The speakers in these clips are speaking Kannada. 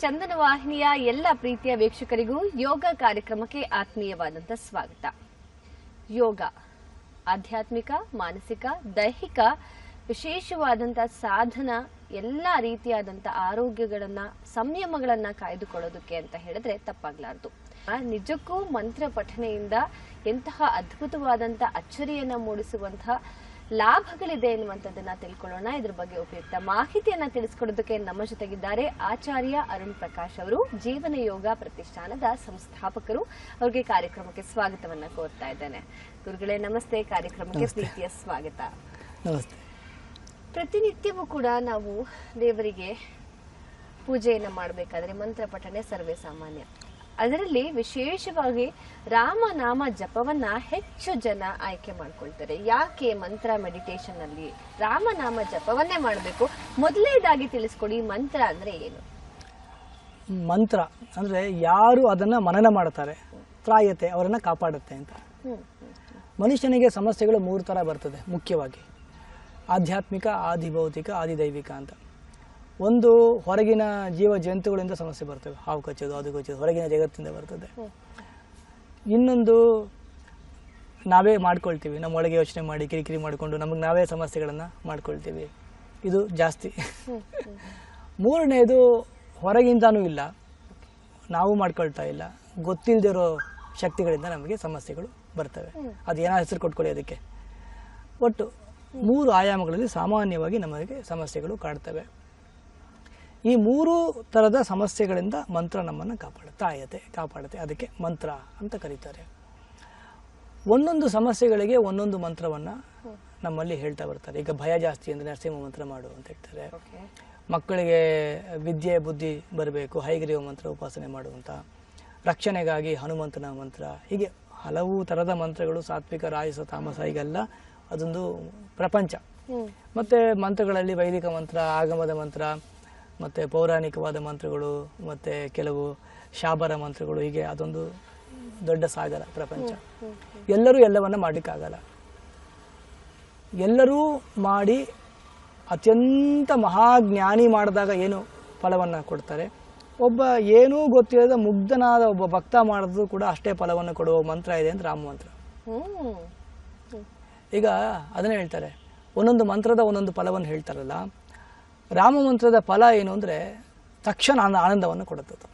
ಚಂದನ ವಾಹಿನಿಯ ಎಲ್ಲ ಪ್ರೀತಿಯ ವೀಕ್ಷಕರಿಗೂ ಯೋಗ ಕಾರ್ಯಕ್ರಮಕ್ಕೆ ಆತ್ಮೀಯವಾದಂತ ಸ್ವಾಗತ. ಯೋಗ, ಆಧ್ಯಾತ್ಮಿಕ, ಮಾನಸಿಕ, ದೈಹಿಕ ವಿಶೇಷವಾದಂತ ಸಾಧನ, ಎಲ್ಲ ರೀತಿಯಾದಂತ ಆರೋಗ್ಯಗಳನ್ನ, ಸಂಯಮಗಳನ್ನ ಕಾಯ್ದುಕೊಳ್ಳೋದಕ್ಕೆ ಅಂತ ಹೇಳಿದ್ರೆ ತಪ್ಪಾಗ್ಲಾರ್ದು. ನಿಜಕ್ಕೂ ಮಂತ್ರ ಪಠನೆಯಿಂದ ಎಂತಹ ಅದ್ಭುತವಾದಂತ ಅಚ್ಚರಿಯನ್ನ ಮೂಡಿಸುವಂತಹ ಲಾಭಗಳಿದೆ ಎನ್ನುವಂಥದ್ದನ್ನ ತಿಳ್ಕೊಳ್ಳೋಣ. ಇದ್ರ ಬಗ್ಗೆ ಉಪಯುಕ್ತ ಮಾಹಿತಿಯನ್ನ ತಿಳಿಸ್ಕೊಡೋದಕ್ಕೆ ನಮ್ಮ ಜೊತೆಗಿದ್ದಾರೆ ಆಚಾರ್ಯ ಅರುಣ್ ಪ್ರಕಾಶ್ ಅವರು ಜೀವನ ಯೋಗ ಪ್ರತಿಷ್ಠಾನದ ಸಂಸ್ಥಾಪಕರು. ಅವರಿಗೆ ಕಾರ್ಯಕ್ರಮಕ್ಕೆ ಸ್ವಾಗತವನ್ನ ಕೋರ್ತಾ ಇದ್ದೇನೆ. ಗುರುಗಳೇ ನಮಸ್ತೆ. ಕಾರ್ಯಕ್ರಮಕ್ಕೆ ಪ್ರೀತಿಯ ಸ್ವಾಗತ. ನಮಸ್ತೆ. ಪ್ರತಿನಿತ್ಯವೂ ಕೂಡ ನಾವು ದೇವರಿಗೆ ಪೂಜೆಯನ್ನ ಮಾಡಬೇಕಾದ್ರೆ ಮಂತ್ರ ಪಠನೆ ಸರ್ವೇ ಸಾಮಾನ್ಯ. ಅದರಲ್ಲಿ ವಿಶೇಷವಾಗಿ ರಾಮನಾಮ ಜಪವನ್ನ ಹೆಚ್ಚು ಜನ ಆಯ್ಕೆ ಮಾಡ್ಕೊಳ್ತಾರೆ. ಯಾಕೆ ಮಂತ್ರ ಮೆಡಿಟೇಷನ್ ಅಲ್ಲಿ ರಾಮನಾಮ ಜಪವನ್ನೇ ಮಾಡಬೇಕು? ಮೊದಲನೇದಾಗಿ ತಿಳಿಸ್ಕೊಡಿ ಮಂತ್ರ ಅಂದ್ರೆ ಏನು? ಮಂತ್ರ ಅಂದ್ರೆ ಯಾರು ಅದನ್ನ ಮನನ ಮಾಡ್ತಾರೆ ತ್ರಾಯತೆ ಅವರನ್ನು ಕಾಪಾಡುತ್ತೆ ಅಂತ. ಮನುಷ್ಯನಿಗೆ ಸಮಸ್ಯೆಗಳು ಮೂರು ಥರ ಬರ್ತದೆ ಮುಖ್ಯವಾಗಿ. ಆಧ್ಯಾತ್ಮಿಕ ಆದಿಭೌತಿಕ ಆದಿದೈವಿಕ ಅಂತ. ಒಂದು ಹೊರಗಿನ ಜೀವ ಜಂತುಗಳಿಂದ ಸಮಸ್ಯೆ ಬರ್ತವೆ. ಹಾವು ಕಚ್ಚೋದು ಅದು ಕಚ್ಚೋದು ಹೊರಗಿನ ಜಗತ್ತಿಂದ ಬರ್ತದೆ. ಇನ್ನೊಂದು ನಾವೇ ಮಾಡ್ಕೊಳ್ತೀವಿ. ನಮ್ಮ ಒಳಗೆ ಯೋಚನೆ ಮಾಡಿ ಕಿರಿಕಿರಿ ಮಾಡಿಕೊಂಡು ನಮಗೆ ನಾವೇ ಸಮಸ್ಯೆಗಳನ್ನು ಮಾಡ್ಕೊಳ್ತೀವಿ. ಇದು ಜಾಸ್ತಿ. ಮೂರನೇದು ಹೊರಗಿಂದನೂ ಇಲ್ಲ. ನಾವು ಮಾಡ್ಕೊಳ್ತಾ ಇಲ್ಲ. ಗೊತ್ತಿಲ್ಲದಿರೋ ಶಕ್ತಿಗಳಿಂದ ನಮಗೆ ಸಮಸ್ಯೆಗಳು ಬರ್ತವೆ. ಅದು ಏನೋ ಹೆಸರು ಕೊಟ್ಕೊಳ್ಳಿ ಅದಕ್ಕೆ. ಒಟ್ಟು ಮೂರು ಆಯಾಮಗಳಲ್ಲಿ ಸಾಮಾನ್ಯವಾಗಿ ನಮಗೆ ಸಮಸ್ಯೆಗಳು ಕಾಡ್ತವೆ ಈ ಮೂರು ಥರದ ಸಮಸ್ಯೆಗಳಿಂದ ಮಂತ್ರ ನಮ್ಮನ್ನು ಕಾಪಾಡುತ್ತೆ ಆಯತೆ ಕಾಪಾಡುತ್ತೆ. ಅದಕ್ಕೆ ಮಂತ್ರ ಅಂತ ಕರೀತಾರೆ. ಒಂದೊಂದು ಸಮಸ್ಯೆಗಳಿಗೆ ಒಂದೊಂದು ಮಂತ್ರವನ್ನು ನಮ್ಮಲ್ಲಿ ಹೇಳ್ತಾ ಬರ್ತಾರೆ. ಈಗ ಭಯ ಜಾಸ್ತಿ ಅಂದರೆ ನರಸಿಂಹ ಮಂತ್ರ ಮಾಡು ಅಂತ ಹೇಳ್ತಾರೆ. ಮಕ್ಕಳಿಗೆ ವಿದ್ಯೆ ಬುದ್ಧಿ ಬರಬೇಕು ಹೈಗ್ರೀವ ಮಂತ್ರ ಉಪಾಸನೆ ಮಾಡುವಂಥ ರಕ್ಷಣೆಗಾಗಿ ಹನುಮಂತನ ಮಂತ್ರ. ಹೀಗೆ ಹಲವು ಥರದ ಮಂತ್ರಗಳು ಸಾತ್ವಿಕ ರಾಯಸ ತಾಮಸ ಈಗೆಲ್ಲ ಅದೊಂದು ಪ್ರಪಂಚ. ಮತ್ತು ಮಂತ್ರಗಳಲ್ಲಿ ವೈದಿಕ ಮಂತ್ರ ಆಗಮದ ಮಂತ್ರ ಮತ್ತು ಪೌರಾಣಿಕವಾದ ಮಂತ್ರಗಳು ಮತ್ತು ಕೆಲವು ಶಾಬರ ಮಂತ್ರಗಳು ಹೀಗೆ ಅದೊಂದು ದೊಡ್ಡ ಸಾಗರ ಪ್ರಪಂಚ. ಎಲ್ಲರೂ ಎಲ್ಲವನ್ನ ಮಾಡಲಿಕ್ಕಾಗಲ್ಲ. ಎಲ್ಲರೂ ಮಾಡಿ ಅತ್ಯಂತ ಮಹಾಜ್ಞಾನಿ ಮಾಡಿದಾಗ ಏನು ಫಲವನ್ನು ಕೊಡ್ತಾರೆ? ಒಬ್ಬ ಏನೂ ಗೊತ್ತಿಲ್ಲದ ಮುಗ್ಧನಾದ ಒಬ್ಬ ಭಕ್ತ ಮಾಡಿದ್ರು ಕೂಡ ಅಷ್ಟೇ ಫಲವನ್ನು ಕೊಡುವ ಮಂತ್ರ ಇದೆ ಅಂತ ರಾಮ ಮಂತ್ರ. ಈಗ ಅದನ್ನೇ ಹೇಳ್ತಾರೆ. ಒಂದೊಂದು ಮಂತ್ರದ ಒಂದೊಂದು ಫಲವನ್ನು ಹೇಳ್ತಾರಲ್ಲ. ರಾಮ ಮಂತ್ರದ ಫಲ ಏನು ಅಂದರೆ ತಕ್ಷಣ ಆನ- ಆನಂದವನ್ನು ಕೊಡುತ್ತದೆ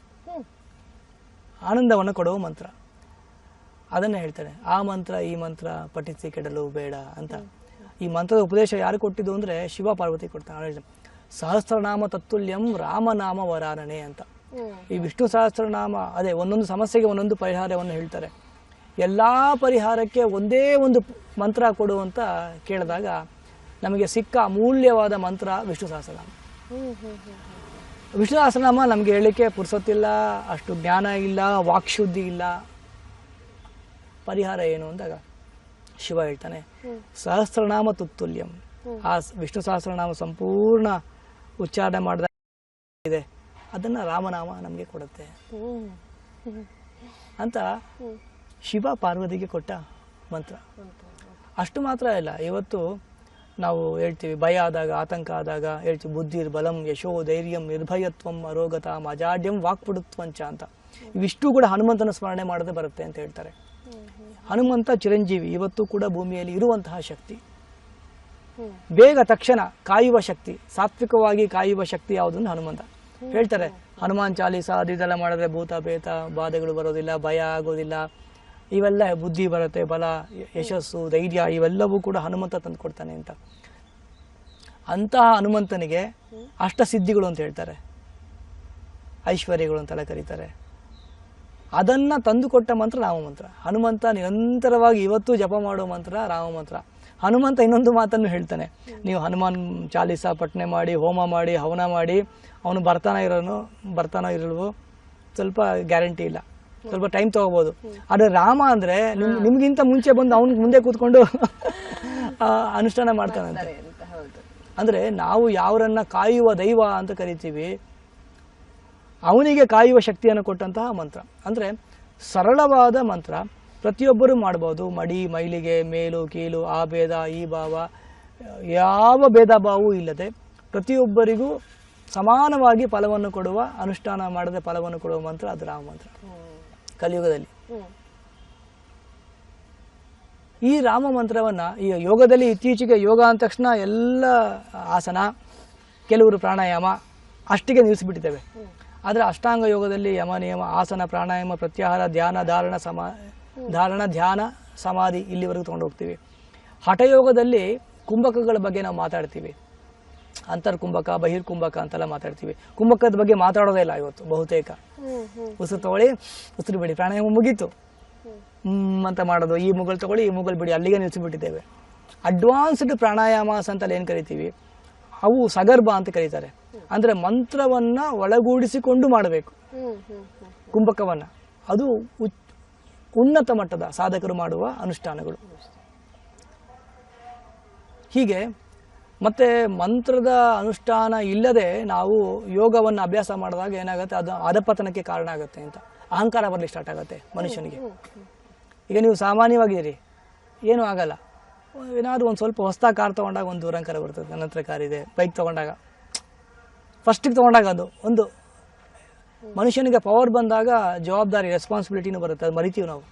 ಆನಂದವನ್ನು ಕೊಡುವ ಮಂತ್ರ. ಅದನ್ನು ಹೇಳ್ತಾರೆ ಆ ಮಂತ್ರ ಈ ಮಂತ್ರ ಪಠಿಸಿ ಕೆಡಲು ಬೇಡ ಅಂತ. ಈ ಮಂತ್ರದ ಉಪದೇಶ ಯಾರು ಕೊಟ್ಟಿದ್ದು ಅಂದರೆ ಶಿವ ಪಾರ್ವತಿ ಕೊಡ್ತಾನೆ. ಸಹಸ್ರನಾಮ ತತ್ತುಲ್ಯಂ ರಾಮನಾಮ ವರಾನನೆ ಅಂತ. ಈ ವಿಷ್ಣು ಸಹಸ್ರನಾಮ ಅದೇ ಒಂದೊಂದು ಸಮಸ್ಯೆಗೆ ಒಂದೊಂದು ಪರಿಹಾರವನ್ನು ಹೇಳ್ತಾರೆ. ಎಲ್ಲ ಪರಿಹಾರಕ್ಕೆ ಒಂದೇ ಒಂದು ಮಂತ್ರ ಕೊಡುವಂತ ಕೇಳಿದಾಗ ನಮಗೆ ಸಿಕ್ಕ ಅಮೂಲ್ಯವಾದ ಮಂತ್ರ ವಿಷ್ಣು ಸಹಸ್ರನಾಮ. ವಿಷ್ಣು ಸಹಸ್ರನಾಮ ನಮಗೆ ಹೇಳಲಿಕ್ಕೆ ಪುರ್ಸೊತ್ತಿಲ್ಲ ಅಷ್ಟು ಜ್ಞಾನ ಇಲ್ಲ, ವಾಕ್ಶುದ್ಧಿ ಇಲ್ಲ. ಪರಿಹಾರ ಏನು ಅಂದಾಗ ಶಿವ ಹೇಳ್ತಾನೆ, ಸಹಸ್ರನಾಮ ತುತ್ತುಲ್ಯಂ. ಆ ವಿಷ್ಣು ಸಹಸ್ರನಾಮ ಸಂಪೂರ್ಣ ಉಚ್ಚಾರಣೆ ಮಾಡಿದ ಇದೆ. ಅದನ್ನು ರಾಮನಾಮ ನಮಗೆ ಕೊಡುತ್ತೆ. ಅಂತ ಶಿವ ಪಾರ್ವತಿಗೆ ಕೊಟ್ಟ ಮಂತ್ರ. ಅಷ್ಟು ಮಾತ್ರ ಇಲ್ಲ ಇವತ್ತು ನಾವು ಹೇಳ್ತೀವಿ, ಭಯ ಆದಾಗ, ಆತಂಕ ಆದಾಗ ಹೇಳ್ತೀವಿ ಬುದ್ಧಿರ್ ಬಲಂ, ಯಶೋ, ಧೈರ್ಯಂ, ನಿರ್ಭಯತ್ವಂ, ಅರೋಗತ ಅಜಾಡ್ಯಂ ವಾಕ್ಪುಡುತ್ವಂಚ ಅಂತ. ಇವಿಷ್ಟು ಕೂಡ ಹನುಮಂತನ ಸ್ಮರಣೆ ಮಾಡದೆ ಬರುತ್ತೆ ಅಂತ ಹೇಳ್ತಾರೆ. ಹನುಮಂತ ಚಿರಂಜೀವಿ ಇವತ್ತು ಕೂಡ ಭೂಮಿಯಲ್ಲಿ ಇರುವಂತಹ ಶಕ್ತಿ. ಬೇಗ ತಕ್ಷಣ ಕಾಯುವ ಶಕ್ತಿ, ಸಾತ್ವಿಕವಾಗಿ ಕಾಯುವ ಶಕ್ತಿ ಯಾವುದನ್ನು ಹನುಮಂತ. ಹೇಳ್ತಾರೆ, ಹನುಮಾನ್ ಚಾಲೀಸ ಅದು ಇದೆಲ್ಲ ಮಾಡಿದ್ರೆ ಭೂತ ಭೇತ ಬಾಧೆಗಳು ಬರೋದಿಲ್ಲ, ಭಯ ಆಗೋದಿಲ್ಲ ಇವೆಲ್ಲ ಬುದ್ಧಿ ಬರುತ್ತೆ, ಬಲ, ಯಶಸ್ಸು, ಧೈರ್ಯ, ಇವೆಲ್ಲವೂ ಕೂಡ ಹನುಮಂತ ತಂದು ಕೊಡ್ತಾನೆ ಅಂತ. ಅಂತಹ ಹನುಮಂತನಿಗೆ ಅಷ್ಟಸಿದ್ಧಿಗಳು ಅಂತ ಹೇಳ್ತಾರೆ. ಐಶ್ವರ್ಯಗಳು ಅಂತೆಲ್ಲ ಕರೀತಾರೆ. ಅದನ್ನ ತಂದುಕೊಟ್ಟ ಮಂತ್ರ ರಾಮ ಮಂತ್ರ. ಹನುಮಂತ ನಿರಂತರವಾಗಿ ಇವತ್ತು ಜಪ ಮಾಡೋ ಮಂತ್ರ ರಾಮ ಮಂತ್ರ. ಹನುಮಂತ ಇನ್ನೊಂದು ಮಾತನ್ನು ಹೇಳ್ತಾನೆ. ನೀವು ಹನುಮಾನ್ ಚಾಲೀಸ ಪಠನೆ ಮಾಡಿ, ಹೋಮ ಮಾಡಿ, ಹವನ ಮಾಡಿ, ಅವನು ಬರ್ತಾನ ಇರೋನು, ಬರ್ತಾನೋ ಇರಲ್ವೋ, ಸ್ವಲ್ಪ ಗ್ಯಾರಂಟಿ ಇಲ್ಲ. ಸ್ವಲ್ಪ ಟೈಮ್ ತಗೋಬಹುದು ಆದ್ರೆ ರಾಮ ಅಂದ್ರೆ ನಿಮ್ ನಿಮ್ಗಿಂತ ಮುಂಚೆ ಬಂದು ಅವನ್ ಮುಂದೆ ಕೂತ್ಕೊಂಡು ಆ, ಅನುಷ್ಠಾನ ಮಾಡ್ತಾನಂತೆ ಅಂದ್ರೆ ನಾವು ಯಾವರನ್ನ ಕಾಯುವ ದೈವ ಅಂತ ಕರಿತೀವಿ ಅವನಿಗೆ ಕಾಯುವ ಶಕ್ತಿಯನ್ನು ಕೊಟ್ಟಂತಹ ಮಂತ್ರ. ಅಂದ್ರೆ ಸರಳವಾದ ಮಂತ್ರ. ಪ್ರತಿಯೊಬ್ಬರೂ ಮಾಡ್ಬೋದು. ಮಡಿ ಮೈಲಿಗೆ ಮೇಲು ಕೀಲು ಆ ಭೇದ ಈ ಭಾವ. ಯಾವ ಭೇದ ಭಾವವೂ ಇಲ್ಲದೆ ಪ್ರತಿಯೊಬ್ಬರಿಗೂ ಸಮಾನವಾಗಿ ಫಲವನ್ನು ಕೊಡುವ ಅನುಷ್ಠಾನ ಮಾಡದೆ ಫಲವನ್ನು ಕೊಡುವ ಮಂತ್ರ ಅದು ರಾಮ ಮಂತ್ರ. ಕಲಿಯುಗದಲ್ಲಿ. ಈ ರಾಮ ಮಂತ್ರವನ್ನ ಈ ಯೋಗದಲ್ಲಿ ಇತ್ತೀಚೆಗೆ ಯೋಗ ಅಂದ ತಕ್ಷಣ ಎಲ್ಲ ಆಸನ ಕೆಲವರು ಪ್ರಾಣಾಯಾಮ ಅಷ್ಟಿಗೆ ನಿಲ್ಲಿಸಿಬಿಟ್ಟಿದ್ದೇವೆ. ಆದರೆ ಅಷ್ಟಾಂಗ ಯೋಗದಲ್ಲಿ ಯಮ ನಿಯಮ ಆಸನ ಪ್ರಾಣಾಯಾಮ ಪ್ರತ್ಯಾಹಾರ ಧ್ಯಾನ ಧಾರಣ ಸಮಾ ಧಾರಣ ಧ್ಯಾನ ಸಮಾಧಿ ಇಲ್ಲಿವರೆಗೂ ತೊಗೊಂಡು ಹೋಗ್ತೀವಿ. ಹಠಯೋಗದಲ್ಲಿ ಕುಂಭಕಗಳ ಬಗ್ಗೆ ನಾವು ಮಾತಾಡ್ತೀವಿ. ಅಂತರ್ಕುಂಭಕ ಬಹಿರ್ಕುಂಭಕ ಅಂತೆಲ್ಲ ಮಾತಾಡ್ತೀವಿ. ಕುಂಭಕದ ಬಗ್ಗೆ ಮಾತಾಡೋದೇ ಇಲ್ಲ ಇವತ್ತು ಬಹುತೇಕ. ಉಸಿರು ತಗೊಳ್ಳಿ ಉಸಿರು ಬಿಡಿ. ಪ್ರಾಣಾಯಾಮ ಮುಗೀತು. ಹ್ಮ್. ಅಂತ ಮಾಡೋದು. ಈ ಮುಗಲ್ ತಗೊಳ್ಳಿ ಈ ಮುಗಲ್ ಬಿಡಿ. ಅಲ್ಲಿಗೆ ನಿಲ್ಲಿಸಿಬಿಟ್ಟಿದ್ದೇವೆ ಅಡ್ವಾನ್ಸ್ಡ್ ಪ್ರಾಣಾಯಾಮಸ್ ಅಂತ ಏನ್ ಕರಿತೀವಿ? ಅವು ಸಗರ್ಭ ಅಂತ ಕರೀತಾರೆ. ಅಂದ್ರೆ ಮಂತ್ರವನ್ನ ಒಳಗೂಡಿಸಿಕೊಂಡು ಮಾಡಬೇಕು. ಕುಂಭಕವನ್ನ. ಅದು ಉನ್ನತ ಮಟ್ಟದ ಸಾಧಕರು ಮಾಡುವ ಅನುಷ್ಠಾನಗಳು. ಹೀಗೆ ಮತ್ತೆ ಮಂತ್ರದ ಅನುಷ್ಠಾನ ಇಲ್ಲದೆ ನಾವು ಯೋಗವನ್ನು ಅಭ್ಯಾಸ ಮಾಡಿದಾಗ ಏನಾಗುತ್ತೆ? ಅದು ಅಧಪತನಕ್ಕೆ ಕಾರಣ ಆಗುತ್ತೆ ಅಂತ. ಅಹಂಕಾರ ಬರಲಿಕ್ಕೆ ಸ್ಟಾರ್ಟ್ ಆಗುತ್ತೆ ಮನುಷ್ಯನಿಗೆ. ಈಗ ನೀವು ಸಾಮಾನ್ಯವಾಗಿದ್ದೀರಿ. ಏನೂ ಆಗಲ್ಲ. ಏನಾದರೂ ಒಂದು ಸ್ವಲ್ಪ ಹೊಸ ಕಾರ್ ತೊಗೊಂಡಾಗ ಒಂದು ದುರಂಕಾರ ಬರ್ತದೆ. ನನ್ನ ಹತ್ರ ಕಾರ್ ಇದೆ. ಬೈಕ್ ತೊಗೊಂಡಾಗ. ಫಸ್ಟಿಗೆ ತೊಗೊಂಡಾಗ ಅದು ಒಂದು. ಮನುಷ್ಯನಿಗೆ ಪವರ್ ಬಂದಾಗ ಜವಾಬ್ದಾರಿ ರೆಸ್ಪಾನ್ಸಿಬಿಲಿಟಿನೂ ಬರುತ್ತೆ. ಅದು ಮರಿತೀವಿ ನಾವು.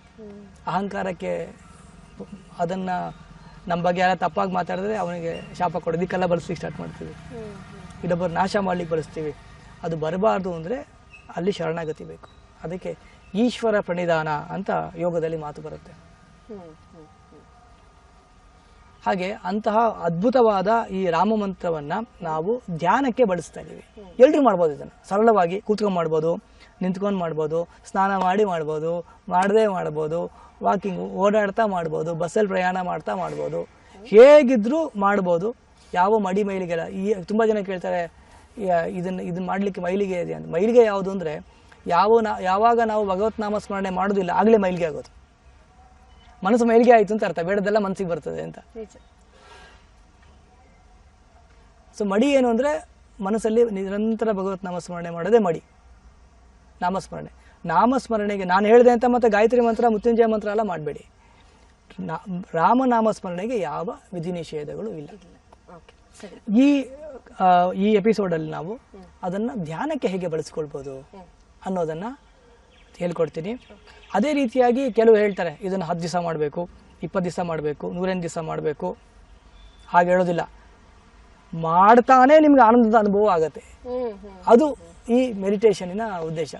ಅಹಂಕಾರಕ್ಕೆ ಅದನ್ನು ನಮ್ಮ ಬಗ್ಗೆ ಯಾರು ತಪ್ಪಾಗಿ ಮಾತಾಡಿದ್ರೆ ಅವನಿಗೆ ಶಾಪ ಕೊಡೋದು ಇದಕ್ಕೆಲ್ಲ ಬಳಸ್ಲಿಕ್ಕೆ ಸ್ಟಾರ್ಟ್ ಮಾಡ್ತೀವಿ. ಇನ್ನೊಬ್ಬರು ನಾಶ ಮಾಡ್ಲಿಕ್ಕೆ ಬಳಸ್ತೀವಿ. ಅದು ಬರಬಾರ್ದು ಅಂದರೆ ಅಲ್ಲಿ ಶರಣಾಗತಿ ಬೇಕು. ಅದಕ್ಕೆ ಈಶ್ವರ ಪ್ರಣಿಧಾನ ಅಂತ ಯೋಗದಲ್ಲಿ ಮಾತು ಬರುತ್ತೆ. ಹಾಗೆ ಅಂತಹ ಅದ್ಭುತವಾದ ಈ ರಾಮ ಮಂತ್ರವನ್ನು ನಾವು ಧ್ಯಾನಕ್ಕೆ ಬಳಸ್ತಾ ಇದ್ದೀವಿ ಎಲ್ಲರೂ ಮಾಡ್ಬೋದು ಇದನ್ನು. ಸರಳವಾಗಿ ಕೂತ್ಕೊಂಡು ಮಾಡ್ಬೋದು. ನಿಂತ್ಕೊಂಡು ಮಾಡ್ಬೋದು ಸ್ನಾನ ಮಾಡಿ ಮಾಡ್ಬೋದು ಮಾಡದೇ ಮಾಡ್ಬೋದು ವಾಕಿಂಗ್ ಓಡಾಡ್ತಾ ಮಾಡ್ಬೋದು ಬಸ್ಸಲ್ಲಿ ಪ್ರಯಾಣ ಮಾಡ್ತಾ ಮಾಡ್ಬೋದು. ಹೇಗಿದ್ದರೂ ಮಾಡ್ಬೋದು. ಯಾವ ಮಡಿ ಮೈಲಿಗೆಲ್ಲ ಈ ತುಂಬ ಜನ ಕೇಳ್ತಾರೆ ಇದನ್ನು ಇದನ್ನು ಮಾಡಲಿಕ್ಕೆ ಮೈಲಿಗೆ ಇದೆ ಅಂತ. ಮೈಲಿಗೆ ಯಾವುದು ಅಂದರೆ ಯಾವ ನಾ ಯಾವಾಗ ನಾವು ಭಗವತ್ ನಾಮ ಸ್ಮರಣೆ ಮಾಡೋದಿಲ್ಲ ಆಗಲೇ ಮೈಲಿಗೆ ಆಗೋದು. ಮನಸ್ಸು ಮೈಲಿಗೆ ಆಯಿತು ಅಂತ ಅರ್ಥ ಬೇಡದೆಲ್ಲ ಮನಸ್ಸಿಗೆ ಬರ್ತದೆ ಅಂತ. ಸೊ ಮಡಿ ಏನು ಅಂದರೆ ಮನಸ್ಸಲ್ಲಿ ನಿರಂತರ ಭಗವತ್ ನಾಮ ಸ್ಮರಣೆ ಮಾಡೋದೇ ಮಡಿ. ನಾಮಸ್ಮರಣೆ. ನಾಮಸ್ಮರಣೆಗೆ ನಾನು ಹೇಳಿದೆ ಅಂತ ಮತ್ತೆ ಗಾಯತ್ರಿ ಮಂತ್ರ ಮೃತ್ಯುಂಜಯ ಮಂತ್ರ ಎಲ್ಲ ಮಾಡಬೇಡಿ. ನಾ ರಾಮನಾಮಸ್ಮರಣೆಗೆ ಯಾವ ವಿಧಿ ನಿಷೇಧಗಳು ಇಲ್ಲ. ಈ ಈ ಎಪಿಸೋಡಲ್ಲಿ ನಾವು ಅದನ್ನು ಧ್ಯಾನಕ್ಕೆ ಹೇಗೆ ಬಳಸ್ಕೊಳ್ಬೋದು ಅನ್ನೋದನ್ನು ಹೇಳ್ಕೊಡ್ತೀನಿ. ಅದೇ ರೀತಿಯಾಗಿ ಕೆಲವು ಹೇಳ್ತಾರೆ ಇದನ್ನು ಹತ್ತು ದಿವಸ ಮಾಡಬೇಕು ಇಪ್ಪತ್ತು ದಿವಸ ಮಾಡಬೇಕು ನೂರೆಂಟು ದಿವಸ ಮಾಡಬೇಕು. ಹಾಗೆ ಹೇಳೋದಿಲ್ಲ. ಮಾಡ್ತಾನೆ ನಿಮ್ಗೆ ಆನಂದದ ಅನುಭವ ಆಗುತ್ತೆ. ಅದು ಈ ಮೆಡಿಟೇಷನಿನ ಉದ್ದೇಶ.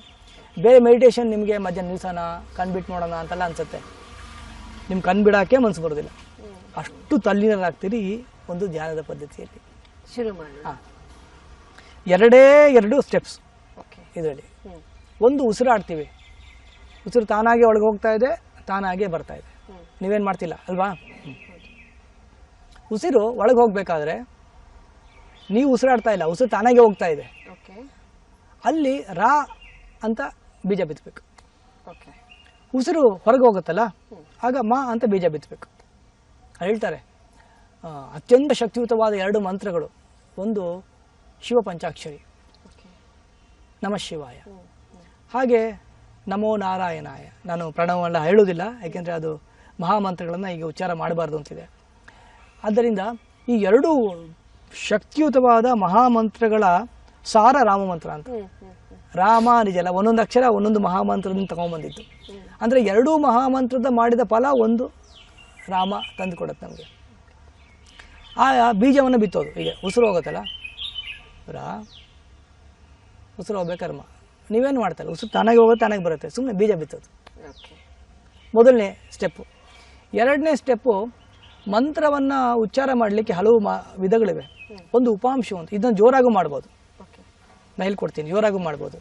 ಬೇರೆ ಮೆಡಿಟೇಷನ್ ನಿಮಗೆ ಮಧ್ಯಾಹ್ನ ನಿಲ್ಸೋಣ ಕಣ್ಬಿಟ್ಟು ನೋಡೋಣ ಅಂತೆಲ್ಲ ಅನ್ಸುತ್ತೆ. ನಿಮ್ಮ ಕಣ್ ಬಿಡೋಕ್ಕೆ ಮನಸ್ಸು ಬರೋದಿಲ್ಲ. ಅಷ್ಟು ತಲ್ಲೀನರಾಗ್ತೀರಿ ಈ ಒಂದು ಧ್ಯಾನದ ಪದ್ಧತಿಯಲ್ಲಿ. ಶುರು ಮಾಡೋಣ. ಹಾಂ. ಎರಡೇ ಎರಡು ಸ್ಟೆಪ್ಸ್ ಓಕೆ ಇದರಲ್ಲಿ. ಒಂದು ಉಸಿರಾಡ್ತೀವಿ. ಉಸಿರು ತಾನಾಗೆ ಒಳಗೆ ಹೋಗ್ತಾ ಇದೆ ತಾನಾಗೆ ಬರ್ತಾ ಇದೆ. ನೀವೇನು ಮಾಡ್ತಿಲ್ಲ ಅಲ್ವಾ? ಉಸಿರು ಒಳಗೆ ಹೋಗಬೇಕಾದ್ರೆ ನೀವು ಉಸಿರಾಡ್ತಾ ಇಲ್ಲ ಉಸಿರು ತಾನಾಗೆ ಹೋಗ್ತಾ ಇದೆ. ಓಕೆ ಅಲ್ಲಿ ರಾ ಅಂತ ಬೀಜ ಬಿತ್ತಬೇಕು ಓಕೆ. ಉಸಿರು ಹೊರಗೆ ಹೋಗುತ್ತಲ್ಲ? ಆಗ ಮಾ ಅಂತ ಬೀಜ ಬಿತ್ತಬೇಕು ಹೇಳ್ತಾರೆ ಅತ್ಯಂತ ಶಕ್ತಿಯುತವಾದ ಎರಡು ಮಂತ್ರಗಳು. ಒಂದು ಶಿವ ಪಂಚಾಕ್ಷರಿ. ನಮ ಶಿವಾಯ. ಹಾಗೆ ನಮೋ ನಾರಾಯಣಾಯ. ನಾನು ಪ್ರಣವನ್ನ ಹೇಳುವುದಿಲ್ಲ ಯಾಕೆಂದರೆ ಅದು ಮಹಾಮಂತ್ರಗಳನ್ನು ಈಗ ಉಚ್ಚಾರ ಮಾಡಬಾರ್ದು ಅಂತಿದೆ. ಆದ್ದರಿಂದ ಈ ಎರಡು ಶಕ್ತಿಯುತವಾದ ಮಹಾಮಂತ್ರಗಳ ಸಾರ ರಾಮಮಂತ್ರ ಅಂತ. ರಾಮ ನಿಜಲ ಒಂದೊಂದು ಅಕ್ಷರ ಒಂದೊಂದು ಮಹಾಮಂತ್ರದಿಂದ ತಗೊಂಬಂದಿತ್ತು. ಅಂದರೆ ಎರಡೂ ಮಹಾಮಂತ್ರದ ಮಾಡಿದ ಫಲ ಒಂದು ರಾಮ ತಂದು ಕೊಡುತ್ತೆ ನಮಗೆ. ಆ ಬೀಜವನ್ನು ಬಿತ್ತೋದು. ಈಗ ಉಸಿರು ಹೋಗುತ್ತಲ್ಲ? ರಾ ಉಸಿರು ಹೋಗ್ಬೇಕರ್ಮ ನೀವೇನು ಮಾಡ್ತಾರೆ? ಉಸಿರು ತನಗೆ ಹೋಗುತ್ತೆ ತನಗೆ ಬರುತ್ತೆ. ಸುಮ್ಮನೆ ಬೀಜ ಬಿತ್ತೋದು. ಮೊದಲನೇ ಸ್ಟೆಪ್ಪು ಎರಡನೇ ಸ್ಟೆಪ್ಪು ಮಂತ್ರವನ್ನು ಉಚ್ಚಾರ ಮಾಡಲಿಕ್ಕೆ ಹಲವು ಮಾ ವಿಧಗಳಿವೆ. ಒಂದು ಉಪಾಂಶ ಅಂತ ಇದನ್ನು ಜೋರಾಗೂ ಮಾಡ್ಬೋದು. ನಾನು ಹೇಳ್ಕೊಡ್ತೀನಿ ಜೋರಾಗೂ ಮಾಡ್ಬೋದು.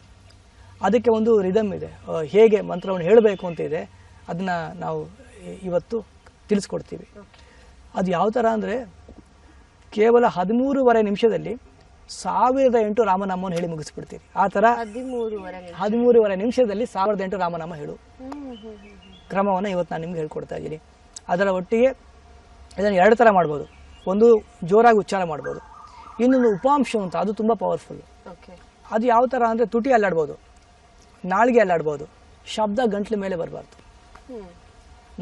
ಅದಕ್ಕೆ ಒಂದು ರಿದಮ್ ಇದೆ. ಹೇಗೆ ಮಂತ್ರವನ್ನು ಹೇಳಬೇಕು ಅಂತ ಇದೆ ಅದನ್ನು ನಾವು ಇವತ್ತು ತಿಳಿಸ್ಕೊಡ್ತೀವಿ. ಅದು ಯಾವ ಥರ ಅಂದರೆ ಕೇವಲ ಹದಿಮೂರುವರೆ ನಿಮಿಷದಲ್ಲಿ ಸಾವಿರದ ಎಂಟು ರಾಮನಾಮವನ್ನು ಹೇಳಿ ಮುಗಿಸ್ಬಿಡ್ತೀರಿ. ಆ ಥರ ಹದಿಮೂರುವರೆ ನಿಮಿಷ. ಹದಿಮೂರುವರೆ ನಿಮಿಷದಲ್ಲಿ ಸಾವಿರದ ಎಂಟು ರಾಮನಾಮ ಹೇಳು. ಕ್ರಮವನ್ನು ಇವತ್ತು ನಾನು ನಿಮ್ಗೆ ಹೇಳ್ಕೊಡ್ತಾ ಇದ್ದೀನಿ. ಅದರ ಒಟ್ಟಿಗೆ ಇದನ್ನು ಎರಡು ಥರ ಮಾಡ್ಬೋದು. ಒಂದು ಜೋರಾಗಿ ಉಚ್ಚಾರ ಮಾಡ್ಬೋದು. ಇನ್ನೊಂದು ಉಪಾಂಶ ಅಂತ ಅದು ತುಂಬ ಪವರ್ಫುಲ್ ಓಕೆ ಅದು ಯಾವ ಥರ ಅಂದರೆ ತುಟಿ ಅಲ್ಲಾಡ್ಬೋದು, ನಾಳಿಗೆ ಅಲ್ಲಾಡ್ಬೋದು, ಶಬ್ದ ಗಂಟ್ಲ ಮೇಲೆ ಬರಬಾರ್ದು.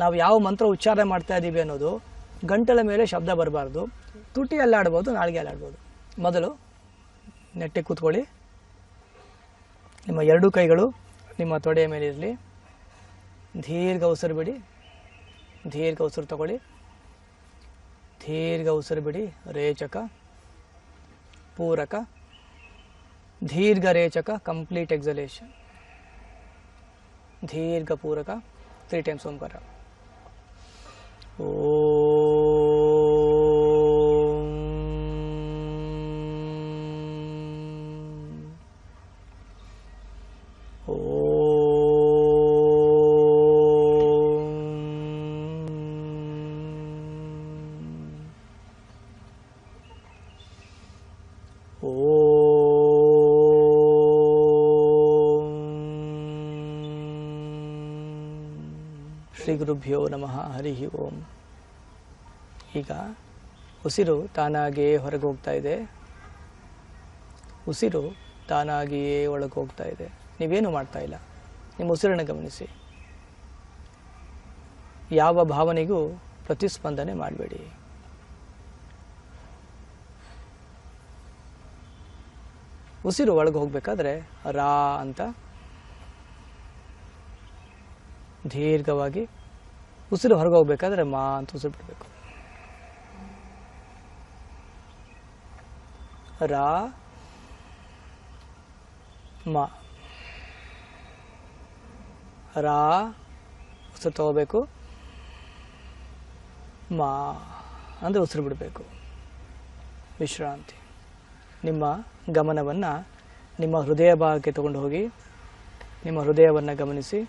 ನಾವು ಯಾವ ಮಂತ್ರ ಉಚ್ಚಾರ ಮಾಡ್ತಾ ಇದ್ದೀವಿ ಅನ್ನೋದು ಗಂಟಲ ಮೇಲೆ ಶಬ್ದ ಬರಬಾರ್ದು. ತುಟಿ ಅಲ್ಲಾಡ್ಬೋದು, ನಾಳಿಗೆ ಅಲ್ಲಾಡ್ಬೋದು. ಮೊದಲು ನೆಟ್ಟೆ ಕೂತ್ಕೊಳ್ಳಿ. ನಿಮ್ಮ ಎರಡೂ ಕೈಗಳು ನಿಮ್ಮ ತೊಡೆಯ ಮೇಲೆ ಇರಲಿ. ದೀರ್ಘ ಉಸಿರು ಬಿಡಿ. ದೀರ್ಘ ಉಸಿರು ತಗೊಳ್ಳಿ. ದೀರ್ಘ ಉಸಿರು ಬಿಡಿ, ರೇಚಕ, ಪೂರಕ. दीर्घरेचक कंप्लीट एक्सलेशन दीर्घ पूरक थ्री टाइम्स ओम ಓಂಕಾರ ओ ಶ್ರೀ ಗುರುಭ್ಯೋ ನಮಃ, ಹರಿ ಓಂ. ಈಗ ಉಸಿರು ತಾನಾಗಿಯೇ ಹೊರಗೆ ಹೋಗ್ತಾ ಇದೆ. ಉಸಿರು ತಾನಾಗಿಯೇ ಒಳಗೆ ಹೋಗ್ತಾ ಇದೆ. ನೀವೇನು ಮಾಡ್ತಾ ಇಲ್ಲ. ನಿಮ್ಮ ಉಸಿರನ್ನು ಗಮನಿಸಿ. ಯಾವ ಭಾವನೆಗೂ ಪ್ರತಿಸ್ಪಂದನೆ ಮಾಡಬೇಡಿ. ಉಸಿರು ಒಳಗೆ ಹೋಗ್ಬೇಕಾದ್ರೆ ರಾ ಅಂತ ದೀರ್ಘವಾಗಿ ಉಸಿರು ಹೊರಗೆ ಹೋಗ್ಬೇಕಾದ್ರೆ ಮಾ ಅಂತ ಉಸಿರು ಬಿಡಬೇಕು. ರಾ, ಮಾ. ರಾ, ಉಸಿರು ತಗೋಬೇಕು. ಮಾ ಅಂದರೆ ಉಸಿರು ಬಿಡಬೇಕು. ವಿಶ್ರಾಂತಿ. ನಿಮ್ಮ ಗಮನವನ್ನು ನಿಮ್ಮ ಹೃದಯ ಭಾಗಕ್ಕೆ ತಗೊಂಡು ಹೋಗಿ, ನಿಮ್ಮ ಹೃದಯವನ್ನು ಗಮನಿಸಿ.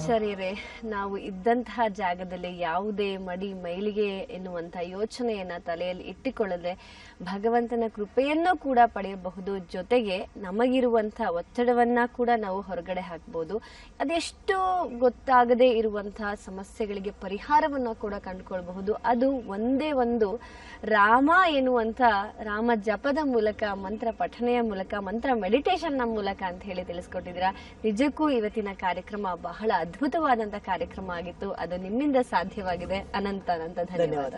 ಆಚಾರ್ಯರೇ, ನಾವು ಇದ್ದಂತಹ ಜಾಗದಲ್ಲಿ ಯಾವುದೇ ಮಡಿ ಮೈಲಿಗೆ ಎನ್ನುವಂತಹ ಯೋಚನೆಯನ್ನ ತಲೆಯಲ್ಲಿ ಇಟ್ಟುಕೊಳ್ಳದೆ ಭಗವಂತನ ಕೃಪೆಯನ್ನು ಕೂಡ ಪಡೆಯಬಹುದು. ಜೊತೆಗೆ ನಮಗಿರುವಂತಹ ಒತ್ತಡವನ್ನ ಕೂಡ ನಾವು ಹೊರಗಡೆ ಹಾಕ್ಬೋದು. ಅದೆಷ್ಟು ಗೊತ್ತಾಗದೇ ಇರುವಂತಹ ಸಮಸ್ಯೆಗಳಿಗೆ ಪರಿಹಾರವನ್ನ ಕೂಡ ಕಂಡುಕೊಳ್ಬಹುದು. ಅದು ಒಂದೇ ಒಂದು ರಾಮ ಎನ್ನುವಂತ ರಾಮ ಜಪದ ಮೂಲಕ, ಮಂತ್ರ ಪಠನೆಯ ಮೂಲಕ, ಮಂತ್ರ ಮೆಡಿಟೇಷನ್ನ ಮೂಲಕ ಅಂತ ಹೇಳಿ ತಿಳಿಸ್ಕೊಟ್ಟಿದ್ದೀರಾ. ನಿಜಕ್ಕೂ ಇವತ್ತಿನ ಕಾರ್ಯಕ್ರಮ ಬಹಳ ಅದ್ಭುತವಾದಂತ ಕಾರ್ಯಕ್ರಮ ಆಗಿತ್ತು. ಅದು ನಿಮ್ಮಿಂದ ಸಾಧ್ಯವಾಗಿದೆ. ಅನಂತ ಅನಂತ ಧನ್ಯವಾದ.